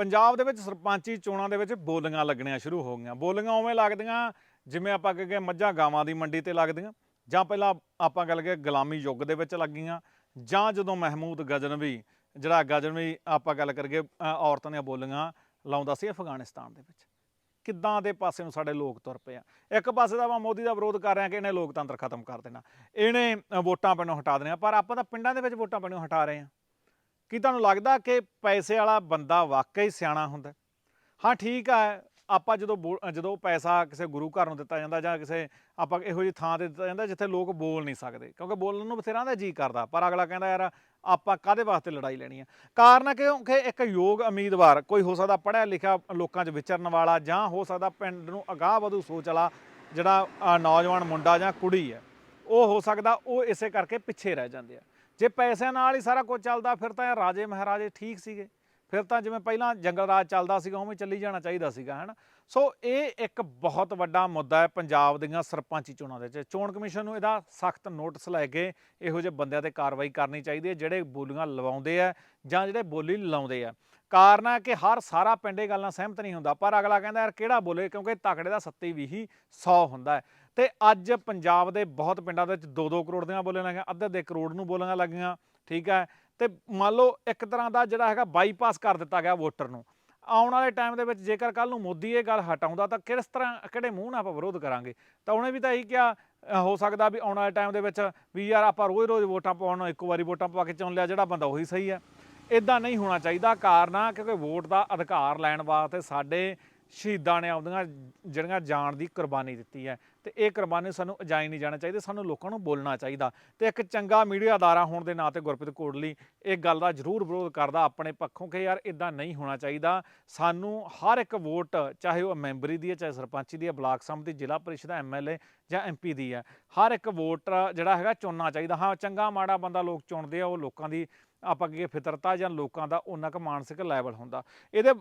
ਪੰਜਾਬ ਦੇ ਵਿੱਚ ਸਰਪੰਚੀ ਚੋਣਾਂ ਦੇ ਵਿੱਚ ਬੋਲੀਆਂ ਲੱਗਣੀਆਂ ਸ਼ੁਰੂ ਹੋ ਗਈਆਂ। ਬੋਲੀਆਂ ਉਵੇਂ ਲੱਗਦੀਆਂ ਜਿਵੇਂ ਆਪਾਂ ਕਹੇ ਮੱਝਾਂ ਗਾਵਾਂ ਦੀ ਮੰਡੀ ਤੇ ਲੱਗਦੀਆਂ, ਜਾਂ ਪਹਿਲਾਂ ਆਪਾਂ ਗੱਲ ਕਰੀਏ ਗੁਲਾਮੀ ਯੁੱਗ ਦੇ ਵਿੱਚ ਲੱਗੀਆਂ, ਜਾਂ ਜਦੋਂ ਮਹਿਮੂਦ ਗਜਨਵੀ, ਜਿਹੜਾ ਗਜਨਵੀ ਆਪਾਂ ਗੱਲ ਕਰੀਏ ਔਰਤਾਂ ਦੀਆਂ ਬੋਲੀਆਂ ਲਾਉਂਦਾ ਸੀ ਅਫਗਾਨਿਸਤਾਨ ਦੇ ਵਿੱਚ। ਕਿੱਦਾਂ ਦੇ ਪਾਸੇ ਨੂੰ ਸਾਡੇ ਲੋਕ ਤੁਰ ਪਏ ਆ। ਇੱਕ ਪਾਸੇ ਤਾਂ ਆਪਾਂ ਮੋਦੀ ਦਾ ਵਿਰੋਧ ਕਰ ਰਹੇ ਆ ਕਿ ਇਹਨੇ ਲੋਕਤੰਤਰ ਖਤਮ ਕਰ ਦੇਣਾ। ਇਹਨੇ ਵੋਟਾਂ ਪੈਣੋਂ ਹਟਾ ਦੇਣੀਆਂ, ਪਰ ਆਪਾਂ ਤਾਂ ਪਿੰਡਾਂ ਦੇ ਵਿੱਚ ਵੋਟਾਂ ਪੈਣੋਂ ਹਟਾ ਰਹੇ ਆ ਕੀ ਤੁਹਾਨੂੰ ਲੱਗਦਾ ਕਿ ਪੈਸੇ ਵਾਲਾ ਬੰਦਾ ਵਾਕਈ ਸਿਆਣਾ ਹੁੰਦਾ? ਹਾਂ, ਠੀਕ ਆ, ਆਪਾਂ ਜਦੋਂ ਬੋ- ਜਦੋਂ ਪੈਸਾ ਕਿਸੇ ਗੁਰੂ ਘਰ ਨੂੰ ਦਿੱਤਾ ਜਾਂਦਾ ਜਾਂ ਕਿਸੇ ਆਪਾਂ ਇਹੋ ਜਿਹੀ ਥਾਂ ਤੇ ਦਿੱਤਾ ਜਾਂਦਾ ਜਿੱਥੇ ਲੋਕ ਬੋਲ ਨਹੀਂ ਸਕਦੇ, ਕਿਉਂਕਿ ਬੋਲਣ ਨੂੰ ਬਥੇਰਾ ਦਾ ਜੀ ਕਰਦਾ, ਪਰ ਅਗਲਾ ਕਹਿੰਦਾ, ਯਾਰ, ਆਪਾਂ ਕਾਦੇ ਵਾਸਤੇ ਲੜਾਈ ਲੈਣੀ ਆ? ਕਾਰਨ ਹੈ ਕਿਉਂਕਿ ਇੱਕ ਯੋਗ ਉਮੀਦਵਾਰ ਕੋਈ ਹੋ ਸਕਦਾ ਪੜ੍ਹਿਆ ਲਿਖਿਆ ਲੋਕਾਂ 'ਚ ਵਿਚਰਨ ਵਾਲਾ ਜਾਂ ਹੋ ਸਕਦਾ ਪਿੰਡ ਨੂੰ ਅਗਾਹ ਵਧੂ ਸੋਚ ਵਾਲਾ ਜਿਹੜਾ ਨੌਜਵਾਨ ਮੁੰਡਾ ਜਾਂ ਕੁੜੀ ਹੈ, ਉਹ ਹੋ ਸਕਦਾ ਉਹ ਇਸੇ ਕਰਕੇ ਪਿੱਛੇ ਰਹਿ ਜਾਂਦੇ ਆ। ਜੇ ਪੈਸਿਆਂ ਨਾਲ ਹੀ ਸਾਰਾ ਕੁਝ ਚੱਲਦਾ, ਫਿਰ ਤਾਂ ਇਹ ਰਾਜੇ ਮਹਾਰਾਜੇ ਠੀਕ ਸੀਗੇ। ਫਿਰ ਤਾਂ ਜਿਵੇਂ ਪਹਿਲਾਂ ਜੰਗਲ ਰਾਜ ਚੱਲਦਾ ਸੀਗਾ, ਉਵੇਂ ਚੱਲੀ ਜਾਣਾ ਚਾਹੀਦਾ ਸੀਗਾ, ਹੈਨਾ। ਸੋ ਇਹ ਇੱਕ ਬਹੁਤ ਵੱਡਾ ਮੁੱਦਾ ਹੈ ਪੰਜਾਬ ਦੀਆਂ ਸਰਪੰਚੀ ਚੋਣਾਂ ਦੇ ਵਿੱਚ। ਚੋਣ ਕਮਿਸ਼ਨ ਨੂੰ ਇਹਦਾ ਸਖਤ ਨੋਟਿਸ ਲੈ ਕੇ ਇਹੋ ਜਿਹੇ ਬੰਦਿਆਂ ਤੇ ਕਾਰਵਾਈ ਕਰਨੀ ਚਾਹੀਦੀ ਹੈ, ਜਿਹੜੇ ਬੋਲੀਆਂ ਲਵਾਉਂਦੇ ਆ ਜਾਂ ਜਿਹੜੇ ਬੋਲੀ ਲਾਉਂਦੇ ਆ। ਕਾਰਨ ਹੈ ਕਿ ਹਰ ਸਾਰਾ ਪਿੰਡ ਇਹ ਗੱਲ ਨਾਲ ਸਹਿਮਤ ਨਹੀਂ ਹੁੰਦਾ, ਪਰ ਅਗਲਾ ਕਹਿੰਦਾ ਯਾਰ ਕਿਹੜਾ ਬੋਲੇ, ਕਿਉਂਕਿ ਤਕੜੇ ਦਾ ਸੱਤੀ ਵੀ ਹੀ 100 ਹੁੰਦਾ ਹੈ। ਤੇ ਅੱਜ ਪੰਜਾਬ ਦੇ ਬਹੁਤ ਪਿੰਡਾਂ ਦੇ ਵਿੱਚ 2-2 ਕਰੋੜ ਦੀਆਂ ਬੋਲੀਆਂ ਲੱਗੀਆਂ, ਅੱਧੇ ਅੱਧੇ ਕਰੋੜ ਨੂੰ ਬੋਲੀਆਂ ਲੱਗੀਆਂ, ਠੀਕ ਹੈ? ਤੇ ਮੰਨ ਲਓ ਇੱਕ ਤਰ੍ਹਾਂ ਦਾ ਜਿਹੜਾ ਹੈਗਾ ਬਾਈਪਾਸ ਕਰ ਦਿੱਤਾ ਗਿਆ ਵੋਟਰ ਨੂੰ। ਆਉਣ ਵਾਲੇ ਟਾਈਮ ਦੇ ਵਿੱਚ ਜੇਕਰ ਕੱਲ ਨੂੰ ਮੋਦੀ ਇਹ ਗੱਲ ਹਟਾਉਂਦਾ ਤਾਂ ਕਿਸ ਤਰ੍ਹਾਂ, ਕਿਹੜੇ ਮੂੰਹ ਨਾਲ ਆਪਾਂ ਵਿਰੋਧ ਕਰਾਂਗੇ? ਤਾਂ ਉਹਨੇ ਵੀ ਤਾਂ ਇਹੀ ਕਿਹਾ ਹੋ ਸਕਦਾ ਵੀ ਆਉਣ ਵਾਲੇ ਟਾਈਮ ਦੇ ਵਿੱਚ ਵੀ ਯਾਰ ਆਪਾਂ ਰੋਜ਼-ਰੋਜ਼ ਵੋਟਾਂ ਪਾਉਣ ਨੂੰ ਇੱਕ ਵਾਰੀ ਵੋਟਾਂ ਪਾ ਕੇ ਚੁਣ ਲਿਆ, ਜਿਹੜਾ ਬੰਦਾ ਉਹੀ ਸਹੀ ਹੈ। ਇਦਾਂ ਨਹੀਂ ਹੋਣਾ ਚਾਹੀਦਾ, ਕਾਰਨ ਆ ਕਿਉਂਕਿ ਵੋਟ ਦਾ ਅਧਿਕਾਰ ਲੈਣ ਵਾਸਤੇ ਸਾਡੇ ਸ਼ਹੀਦਾਂ ਨੇ ਆਪਦੀਆਂ ਜਿਹੜੀਆਂ ਜਾਨ ਦੀ ਕੁਰਬਾਨੀ ਦਿੱਤੀ ਹੈ। ਤੇ ਇਹ ਕੁਰਬਾਨੀ ਸਾਨੂੰ ਅਜਾਈ ਨਹੀਂ ਜਾਣਾ ਚਾਹੀਦੀ, ਸਾਨੂੰ ਲੋਕਾਂ ਨੂੰ ਬੋਲਣਾ ਚਾਹੀਦਾ। ਤੇ ਇੱਕ ਚੰਗਾ ਮੀਡੀਆ ਅਦਾਰਾ ਹੋਣ ਦੇ ਨਾਂ ਤੇ ਗੁਰਪ੍ਰੀਤ ਕੋਟਲੀ ਇਹ ਗੱਲ ਦਾ ਜ਼ਰੂਰ ਵਿਰੋਧ ਕਰਦਾ ਆਪਣੇ ਪੱਖੋਂ ਕਿ ਯਾਰ ਇਦਾਂ ਨਹੀਂ ਹੋਣਾ ਚਾਹੀਦਾ। ਸਾਨੂੰ ਹਰ ਇੱਕ ਵੋਟ, ਚਾਹੇ ਉਹ ਮੈਂਬਰੀ ਦੀ ਹੈ, ਚਾਹੇ ਸਰਪੰਚੀ ਦੀ ਹੈ, ਬਲਾਕ ਸੰਮਤੀ ਜ਼ਿਲ੍ਹਾ ਪਰਿਸ਼ਦ ਪ੍ਰੀਸ਼ਦ ਐਮਐਲਏ ਜਾਂ ਐਮਪੀ ਦੀ ਹੈ। ਹਰ ਇੱਕ ਵੋਟਰ ਜਿਹੜਾ ਹੈਗਾ ਚੁਣਨਾ ਚਾਹੀਦਾ। ਹਾਂ, ਚੰਗਾ ਮਾੜਾ ਬੰਦਾ ਲੋਕ ਚੁਣਦੇ ਆ, ਉਹ ਲੋਕਾਂ ਦੀ ਆਪਾਂ ਕਹੀਏ ਫਿਤਰਤਾ ਜਾਂ ਲੋਕਾਂ ਦਾ ਉਹਨਾਂ ਕੁ ਮਾਨਸਿਕ ਲੈਵਲ ਹੁੰਦਾ। ਇਹਦੇ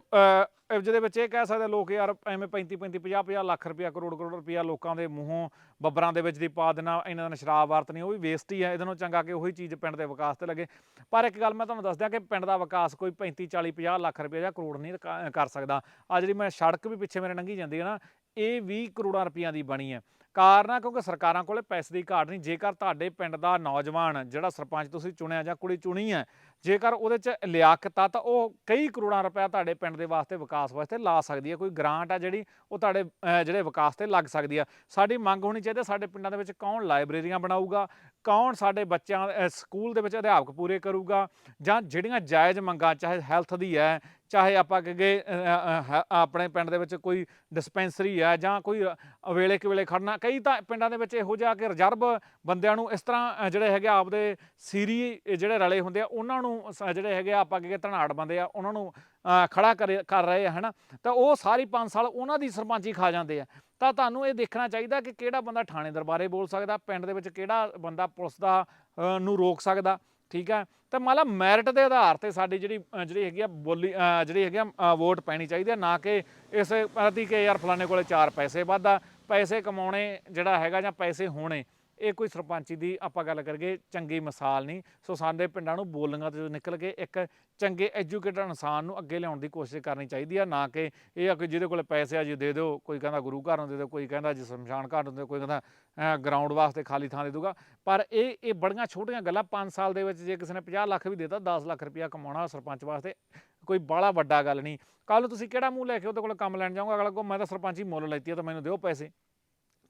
ਜਿਹਦੇ ਵਿੱਚ ਇਹ ਕਹਿ ਸਕਦੇ ਲੋਕ ਯਾਰ ਐਵੇਂ 35 35 50 50 ਲੱਖ ਰੁਪਇਆ, ਕਰੋੜ ਕਰੋੜ ਰੁਪਇਆ ਲੋਕਾਂ ਦੇ ਮੂੰਹੋਂ ਬੱਬਰਾਂ ਦੇ ਵਿੱਚ ਦੀ ਪਾ ਦੇਣਾ, ਇਹਨਾਂ ਦਾ ਸ਼ਰਾਬ ਵਰਤਣੀ, ਉਹ ਵੀ ਵੇਸਟ ਹੀ ਹੈ, ਇਹਦੇ ਨਾਲੋਂ ਚੰਗਾ ਕਿ ਉਹੀ ਚੀਜ਼ ਪਿੰਡ ਦੇ ਵਿਕਾਸ ਤੇ ਲੱਗੇ। ਪਰ ਇੱਕ ਗੱਲ ਮੈਂ ਤੁਹਾਨੂੰ ਦੱਸ ਦਿਆਂ ਕਿ ਪਿੰਡ ਦਾ ਵਿਕਾਸ ਕੋਈ 35 40 50 ਲੱਖ ਰੁਪਇਆ ਜਾਂ ਕਰੋੜ ਨਹੀਂ ਕ- ਕਰ ਸਕਦਾ। ਆ ਜਿਹੜੀ ਮੈਂ ਸੜਕ ਵੀ ਪਿੱਛੇ ਮੇਰੇ ਲੰਘੀ ਜਾਂਦੀ ਹੈ ਨਾ, ਇਹ 20 ਕਰੋੜਾਂ ਰੁਪਈਆਂ ਦੀ ਬਣੀ ਹੈ। ਕਾਰਨ ਆ ਕਿਉਂਕਿ ਸਰਕਾਰਾਂ ਕੋਲੇ ਪੈਸੇ ਦੀ ਘਾਟ ਨਹੀਂ। ਜੇਕਰ ਤੁਹਾਡੇ ਪਿੰਡ ਦਾ ਨੌਜਵਾਨ ਜਿਹੜਾ ਸਰਪੰਚ ਤੁਸੀਂ ਚੁਣਿਆ ਜਾਂ ਕੁੜੀ ਚੁਣੀ ਹੈ ਜੇਕਰ ਉਹਦੇ 'ਚ ਲਿਆਕਤ ਆ ਤਾਂ ਉਹ ਕਈ ਕਰੋੜਾਂ ਰੁਪਏ ਤੁਹਾਡੇ ਪਿੰਡ ਦੇ ਵਾਸਤੇ ਵਿਕਾਸ ਵਾਸਤੇ ਲਾ ਸਕਦੀ ਹੈ। ਕੋਈ ਗ੍ਰਾਂਟ ਆ ਜਿਹੜੀ ਉਹ ਤੁਹਾਡੇ ਜਿਹੜੇ ਵਿਕਾਸ ਤੇ ਲੱਗ ਸਕਦੀ ਆ। ਸਾਡੀ ਮੰਗ ਹੋਣੀ ਚਾਹੀਦੀ ਹੈ, ਸਾਡੇ ਪਿੰਡਾਂ ਦੇ ਵਿੱਚ ਕੌਣ ਲਾਇਬ੍ਰੇਰੀਆਂ ਬਣਾਊਗਾ? ਕੌਣ ਸਾਡੇ ਬੱਚਿਆਂ ਸਕੂਲ ਦੇ ਵਿੱਚ ਅਧਿਆਪਕ ਪੂਰੇ ਕਰੂਗਾ? ਜਾਂ ਜਿਹੜੀਆਂ ਜਾਇਜ਼ ਮੰਗਾਂ ਚਾਹੇ ਹੈਲਥ ਦੀ ਹੈ ਚਾਹੇ ਆਪਾਂ ਕਹੇ ਆਪਣੇ ਪਿੰਡ ਦੇ ਵਿੱਚ ਕੋਈ ਡਿਸਪੈਂਸਰੀ ਹੈ ਜਾਂ ਕੋਈ ਵੇਲੇ ਕਿ ਵੇਲੇ ਖੜਨਾ ਕਈ ਤਾਂ ਪਿੰਡਾਂ ਦੇ ਵਿੱਚ ਇਹੋ ਜਿਹਾ ਕਿ ਰਿਜ਼ਰਵ ਬੰਦਿਆਂ ਨੂੰ ਇਸ ਤਰ੍ਹਾਂ ਜਿਹੜੇ ਹੈਗੇ ਆ ਆਪਦੇ ਸੀਰੀ ਜਿਹੜੇ ਰਲੇ ਹੁੰਦੇ ਆ ਉਹਨਾਂ ਨੂੰ ਸ- ਜਿਹੜੇ ਹੈਗੇ ਆ ਆਪਾਂ ਕਹੇ ਧਨਾੜ ਬੰਦੇ ਆ ਉਹਨਾਂ ਨੂੰ ਅ, ਖੜਾ ਕਰੇ- ਕਰ ਰਹੇ ਆ ਹਨਾ? ਤਾਂ ਉਹ ਸਾਰੀ 5 ਸਾਲ ਉਹਨਾਂ ਦੀ ਸਰਪੰਚੀ ਖਾ ਜਾਂਦੇ ਆ। ਤਾਂ ਤੁਹਾਨੂੰ ਇਹ ਦੇਖਣਾ ਚਾਹੀਦਾ ਕਿ ਕਿਹੜਾ ਬੰਦਾ ਥਾਣੇ ਦਰਬਾਰੇ ਬੋਲ ਸਕਦਾ ਪਿੰਡ ਦੇ ਵਿੱਚ ਕਿਹੜਾ ਬੰਦਾ ਪੁਲਿਸ ਦਾ ਨੂੰ ਰੋਕ ਸਕਦਾ ਠੀਕ ਹੈ? ਤਾਂ ਮੰਨ ਮੈਰਿਟ ਦੇ ਆਧਾਰ ਤੇ ਸਾਡੀ ਜਿਹੜੀ ਜਿਹੜੀ ਹੈਗੀ ਆ ਬੋਲੀ ਜਿਹੜੀ ਹੈਗੀ ਆ ਵੋਟ ਪੈਣੀ ਚਾਹੀਦੀ ਹੈ ਨਾ ਕਿ ਇਸ ਪ੍ਰਤੀ ਕਿ ਯਾਰ ਫਲਾਣੇ ਕੋਲੇ ਚਾਰ ਪੈਸੇ ਵੱਧਾ ਪੈਸੇ ਕਮਾਉਣੇ ਜਿਹੜਾ ਹੈਗਾ ਜਾਂ ਪੈਸੇ ਹੋਣੇ, ਇਹ ਕੋਈ ਸਰਪੰਚੀ ਦੀ ਆਪਾਂ ਗੱਲ ਕਰੀਏ, ਚੰਗੀ ਮਿਸਾਲ ਨਹੀਂ। ਸੋ ਸਾਡੇ ਪਿੰਡਾਂ ਨੂੰ ਬੋਲੀਆਂ ਤੋਂ ਨਿਕਲ ਕੇ ਇੱਕ ਚੰਗੇ ਐਜੂਕੇਟਡ ਇਨਸਾਨ ਨੂੰ ਅੱਗੇ ਲਿਆਉਣ ਦੀ ਕੋਸ਼ਿਸ਼ ਕਰਨੀ ਚਾਹੀਦੀ ਆ, ਨਾ ਕਿ ਇਹ ਆ ਕਿ ਜਿਹਦੇ ਕੋਲ ਪੈਸੇ ਆ ਜੀ ਦੇ ਦਿਓ, ਕੋਈ ਕਹਿੰਦਾ ਗੁਰੂ ਘਰ ਨੂੰ ਦੇ ਦਿਓ ਕੋਈ ਕਹਿੰਦਾ ਜੀ ਸ਼ਮਸ਼ਾਨ ਘਾਟ ਨੂੰ ਦੇ ਦਿਓ ਕੋਈ ਕਹਿੰਦਾ ਗਰਾਊਂਡ ਵਾਸਤੇ ਖਾਲੀ ਥਾਂ ਦੇ ਦੂਗਾ ਪਰ ਇਹ ਇਹ ਬੜੀਆਂ ਛੋਟੀਆਂ ਗੱਲਾਂ 5 ਸਾਲ ਦੇ ਵਿੱਚ ਜੇ ਕਿਸੇ ਨੇ 50 ਲੱਖ ਵੀ ਦੇਤਾ 10 ਲੱਖ ਰੁਪਇਆ ਕਮਾਉਣਾ ਸਰਪੰਚ ਵਾਸਤੇ ਕੋਈ ਬਾਹਲਾ ਵੱਡਾ ਗੱਲ ਨਹੀਂ। ਕੱਲ ਨੂੰ ਤੁਸੀਂ ਕਿਹੜਾ ਮੂੰਹ ਲੈ ਕੇ ਉਹਦੇ ਕੋਲ ਕੰਮ ਲੈਣ ਜਾਓਗੇ? ਅਗਲਾ ਕੋ ਮੈਂ ਤਾਂ ਸਰਪੰਚੀ ਮੁੱਲ ਲੈਤੀ ਆ, ਤਾਂ ਮੈਨੂੰ ਦਿਓ ਪੈਸੇ।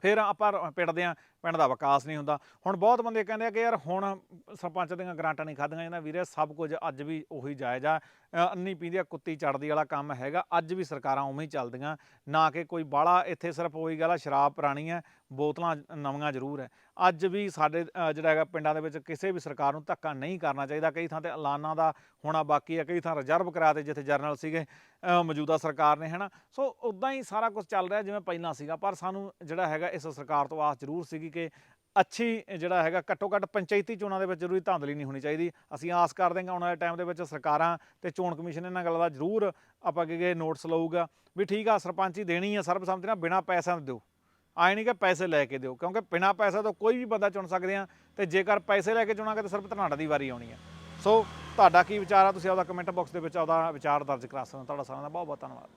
ਫਿਰ ਆਪਾਂ ਪਿੰਡ ਦੇ ਆ, ਪਿੰਡ ਦਾ ਵਿਕਾਸ ਨਹੀਂ ਹੁੰਦਾ। ਹੁਣ ਬਹੁਤ ਬੰਦੇ ਕਹਿੰਦੇ ਆ ਕਿ ਯਾਰ ਹੁਣ ਸਰਪੰਚ ਦੀਆਂ ਗਰਾਂਟਾਂ ਨਹੀਂ ਖਾਧੀਆਂ ਜਾਂਦਾ ਵੀਰੇ ਸਭ ਕੁਝ ਅੱਜ ਵੀ ਉਹੀ ਜਾਇਜ਼ ਆ। ਅੰਨੀ ਪੀਂਦੀ ਆ, ਕੁੱਤੀ ਚੜਦੀ ਵਾਲਾ ਕੰਮ ਹੈਗਾ। ਅੱਜ ਵੀ ਸਰਕਾਰਾਂ ਉਵੇਂ ਹੀ ਚੱਲਦੀਆਂ, ਨਾ ਕਿ ਕੋਈ ਬਾਹਲਾ, ਇੱਥੇ ਸਿਰਫ ਉਹੀ ਗੱਲ ਆ, ਸ਼ਰਾਬ ਪੁਰਾਣੀ ਹੈ ਬੋਤਲਾਂ ਨਵੀਆਂ ਜ਼ਰੂਰ ਹੈ ਅੱਜ ਵੀ ਸਾਡੇ ਜਿਹੜਾ ਹੈਗਾ ਪਿੰਡਾਂ ਦੇ ਵਿੱਚ ਕਿਸੇ ਵੀ ਸਰਕਾਰ ਨੂੰ ਧੱਕਾ ਨਹੀਂ ਕਰਨਾ ਚਾਹੀਦਾ। ਕਈ ਥਾਂ ਤੇ ਐਲਾਨਾਂ ਦਾ ਹੋਣਾ ਬਾਕੀ ਹੈ ਕਈ ਥਾਂ ਰਿਜ਼ਰਵ ਕਰਾ ਤੇ ਜਿੱਥੇ ਜਰਨਲ ਸੀਗੇ ਮੌਜੂਦਾ ਸਰਕਾਰ ਨੇ, ਹਨਾ। ਸੋ ਉਦਾਂ ਹੀ ਸਾਰਾ ਕੁਝ ਚੱਲ ਰਿਹਾ ਜਿਵੇਂ ਪਹਿਲਾਂ ਸੀਗਾ, ਪਰ ਸਾਨੂੰ ਜਿਹੜਾ ਹੈਗਾ ਇਸ ਸਰਕਾਰ ਤੋਂ ਆਸ ਜ਼ਰੂਰ ਸੀਗੀ ਕਿ ਅੱਛੀ ਜਿਹੜਾ ਹੈਗਾ, ਘੱਟੋ ਘੱਟ ਪੰਚਾਇਤੀ ਚੋਣਾਂ ਦੇ ਵਿੱਚ ਜ਼ਰੂਰੀ ਧਾਂਦਲੀ ਨਹੀਂ ਹੋਣੀ ਚਾਹੀਦੀ। ਅਸੀਂ ਆਸ ਕਰਦੇ ਹਾਂ ਆਉਣ ਵਾਲੇ ਟਾਈਮ ਦੇ ਵਿੱਚ ਸਰਕਾਰਾਂ ਤੇ ਚੋਣ ਕਮਿਸ਼ਨ ਇਹਨਾਂ ਗੱਲਾਂ ਦਾ ਜ਼ਰੂਰ ਆਪਾਂ ਕਹੀਏ ਨੋਟਿਸ ਲਊਗਾ ਵੀ ਠੀਕ ਆ, ਸਰਪੰਚੀ ਦੇਣੀ ਆ ਸਰਬਸੰਮਤੀ ਨਾਲ ਬਿਨਾਂ ਪੈਸਿਆਂ ਦੇ ਦਿਓ। ਆਏ ਨਹੀਂ ਕਿ ਪੈਸੇ ਲੈ ਕੇ ਦਿਓ, ਕਿਉਂਕਿ ਬਿਨਾਂ ਪੈਸੇ ਤੋਂ ਕੋਈ ਵੀ ਬੰਦਾ ਚੁਣ ਸਕਦੇ ਆ ਤੇ ਜੇਕਰ ਪੈਸੇ ਲੈ ਕੇ ਚੁਣਾਂਗੇ ਤਾਂ ਸਿਰਫ ਧਨਾੜਾ ਦੀ ਵਾਰੀ ਆਉਣੀ ਆ। ਸੋ ਤੁਹਾਡਾ ਕੀ ਵਿਚਾਰ ਆ? ਤੁਸੀਂ ਆਪਦਾ ਕਮੈਂਟ ਬਾਕਸ ਦੇ ਵਿੱਚ ਆਪਦਾ ਵਿਚਾਰ ਦਰਜ ਕਰਾ ਸਕਦੇ ਹੋ। ਤੁਹਾਡਾ ਸਾਰਿਆਂ ਦਾ ਬਹੁਤ ਬਹੁਤ ਧੰਨਵਾਦ।